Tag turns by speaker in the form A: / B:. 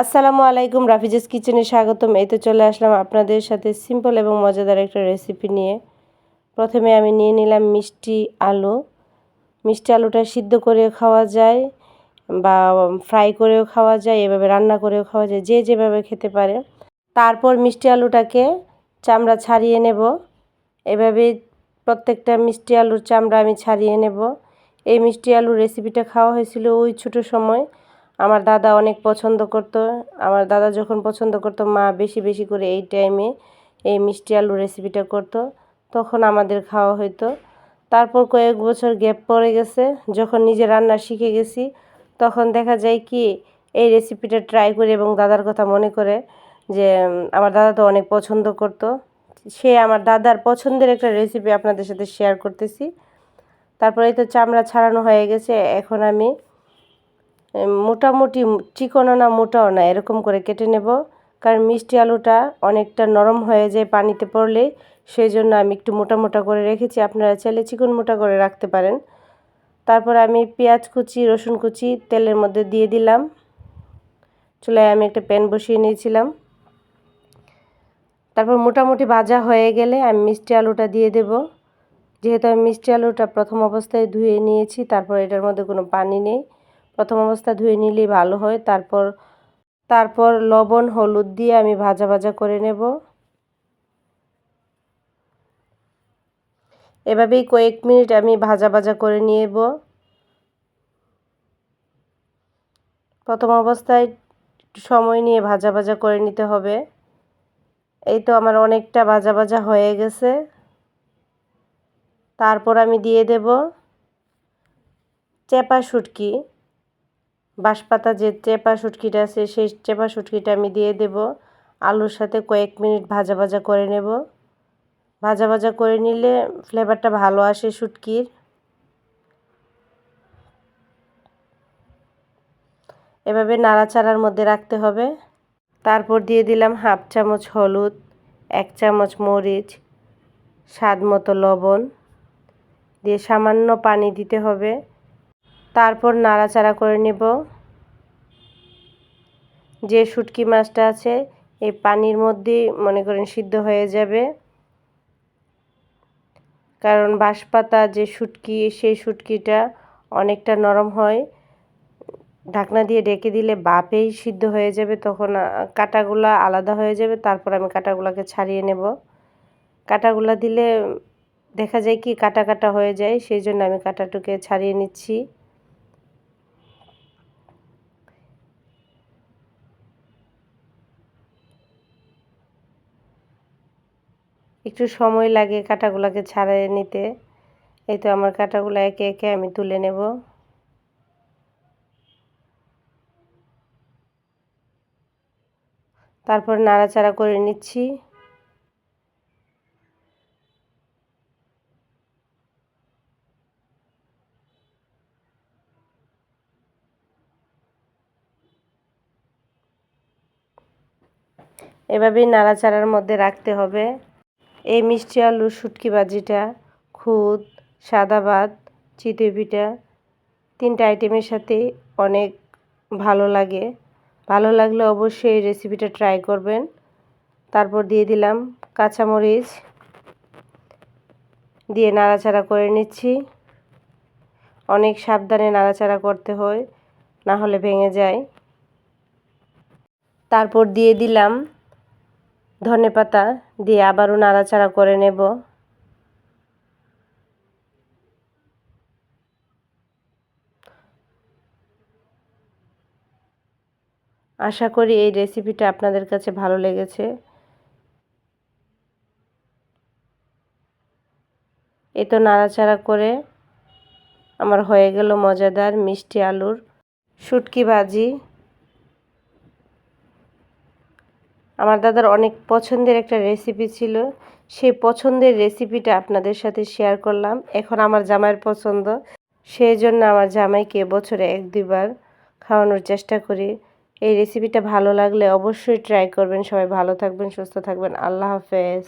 A: আসসালামু আলাইকুম, রাফিজেস কিচেনে স্বাগতম। এই তো চলে আসলাম আপনাদের সাথে সিম্পল এবং মজাদার একটা রেসিপি নিয়ে। প্রথমে আমি নিয়ে নিলাম মিষ্টি আলু। মিষ্টি আলুটা সিদ্ধ করেও খাওয়া যায় বা ফ্রাই করেও খাওয়া যায়, এভাবে রান্না করেও খাওয়া যায়, যে যেভাবে খেতে পারে। তারপর মিষ্টি আলুটাকে চামড়া ছাড়িয়ে নেব। এভাবে প্রত্যেকটা মিষ্টি আলুর চামড়া আমি ছাড়িয়ে নেব। এই মিষ্টি আলুর রেসিপিটা খাওয়া হয়েছিল ওই ছোটো সময়। আমার দাদা অনেক পছন্দ করত। আমার দাদা যখন পছন্দ করতো, মা বেশি বেশি করে এই টাইমে এই মিষ্টি আলু রেসিপিটা করত। তখন আমাদের খাওয়া হতো তারপর কয়েক বছর গ্যাপ পড়ে গেছে। যখন নিজে রান্না শিখে গেছি, তখন দেখা যায় কি, এই রেসিপিটা ট্রাই করে এবং দাদার কথা মনে করে যে, আমার দাদা তো অনেক পছন্দ করতো। সে আমার দাদার পছন্দের একটা রেসিপি আপনাদের সাথে শেয়ার করতেছি। তারপরে তো চামড়া ছাড়ানো হয়ে গেছে। এখন আমি মোটামুটি চিকনও না, মোটাও না, এরকম করে কেটে নেব। কারণ মিষ্টি আলুটা অনেকটা নরম হয়ে যায় পানিতে পড়লে, সেই জন্য আমি একটু মোটা মোটা করে রেখেছি। আপনারা চাইলে চিকন মোটা করে রাখতে পারেন। তারপর আমি পেঁয়াজ কুচি, রসুন কুচি তেলের মধ্যে দিয়ে দিলাম। চুলায় আমি একটা প্যান বসিয়ে নিয়েছিলাম। তারপর মোটামুটি ভাজা হয়ে গেলে আমি মিষ্টি আলুটা দিয়ে দেব। যেহেতু আমি মিষ্টি আলুটা প্রথম অবস্থায় ধুয়ে নিয়েছি, তারপর এটার মধ্যে কোনো পানি নেই। প্রথম অবস্থা ধুয়ে নিলেই ভালো হয়। তারপর তারপর লবণ, হলুদ দিয়ে আমি ভাজা ভাজা করে নেব। এভাবেই কয়েক মিনিট আমি ভাজা ভাজা করে নিয়েব। প্রথম অবস্থায় সময় নিয়ে ভাজা ভাজা করে নিতে হবে। এই তো আমার অনেকটা ভাজা ভাজা হয়ে গেছে। তারপর আমি দিয়ে দেব চেপা শুটকি। বাঁশপাতা যে চেপা শুটকিটা আছে, সেই চেপা শুটকিটা আমি দিয়ে দেব। আলুর সাথে কয়েক মিনিট ভাজা ভাজা করে নেব। ভাজা ভাজা করে নিলে ফ্লেভারটা ভালো আসে শুটকির। এভাবে নাড়াচাড়ার মধ্যে রাখতে হবে। তারপর দিয়ে দিলাম হাফ চামচ হলুদ, এক চামচ মরিচ, স্বাদ মতো লবণ। দিয়ে সামান্য পানি দিতে হবে। তারপর নাড়াচাড়া করে নেব। যে শুটকি মাছটা আছে, এই পানির মধ্যেই মনে করেন সিদ্ধ হয়ে যাবে। কারণ বাঁশপাতা যে শুটকি, সেই শুটকিটা অনেকটা নরম হয়। ঢাকনা দিয়ে ডেকে দিলে বাপেই সিদ্ধ হয়ে যাবে। তখন কাটাগুলা আলাদা হয়ে যাবে। তারপর আমি কাটাগুলাকে ছাড়িয়ে নেব। কাটাগুলা দিলে, দেখা যায় কি কাটা কাটা হয়ে যায়। সেই জন্য আমি কাটাটুকে ছাড়িয়ে নিচ্ছি। একটু সময় লাগে কাটাগুলোকে ছাড়িয়ে নিতে। এই তো আমার কাঁটাগুলো একে একে আমি তুলে নেব। তারপর নাড়াচাড়া করে নিচ্ছি। এভাবেই নাড়াচাড়ার মধ্যে রাখতে হবে। এই মিষ্টি আলুর শুটকি ভাজিটা, খুদ, সাদা ভাত, চিতই পিঠা, তিনটা আইটেমের সাথে অনেক ভালো লাগে। ভালো লাগলে অবশ্যই এই রেসিপিটা ট্রাই করবেন। তারপর দিয়ে দিলাম কাঁচামরিচ। দিয়ে নাড়াচাড়া করে নিচ্ছি। অনেক সাবধানে নাড়াচাড়া করতে হয়, না হলে ভেঙে যায়। তারপর দিয়ে দিলাম ধনে পাতা দিয়ে আবারও নাড়াচাড়া করে নেব। আশা করি এই রেসিপিটা আপনাদের কাছে ভালো লেগেছে। এ তো নাড়াচাড়া করে আমার হয়ে গেল মজাদার মিষ্টি আলুর শুটকি ভাজি। আমার দাদার অনেক পছন্দের একটা রেসিপি ছিল। সেই পছন্দের রেসিপিটা আপনাদের সাথে শেয়ার করলাম। এখন আমার জামাইয়ের পছন্দ। সেই জন্য আমার জামাইকে বছরে এক দুবার খাওয়ানোর চেষ্টা করি। এই রেসিপিটা ভালো লাগলে অবশ্যই ট্রাই করবেন। সবাই ভালো থাকবেন, সুস্থ থাকবেন। আল্লাহ হাফেজ।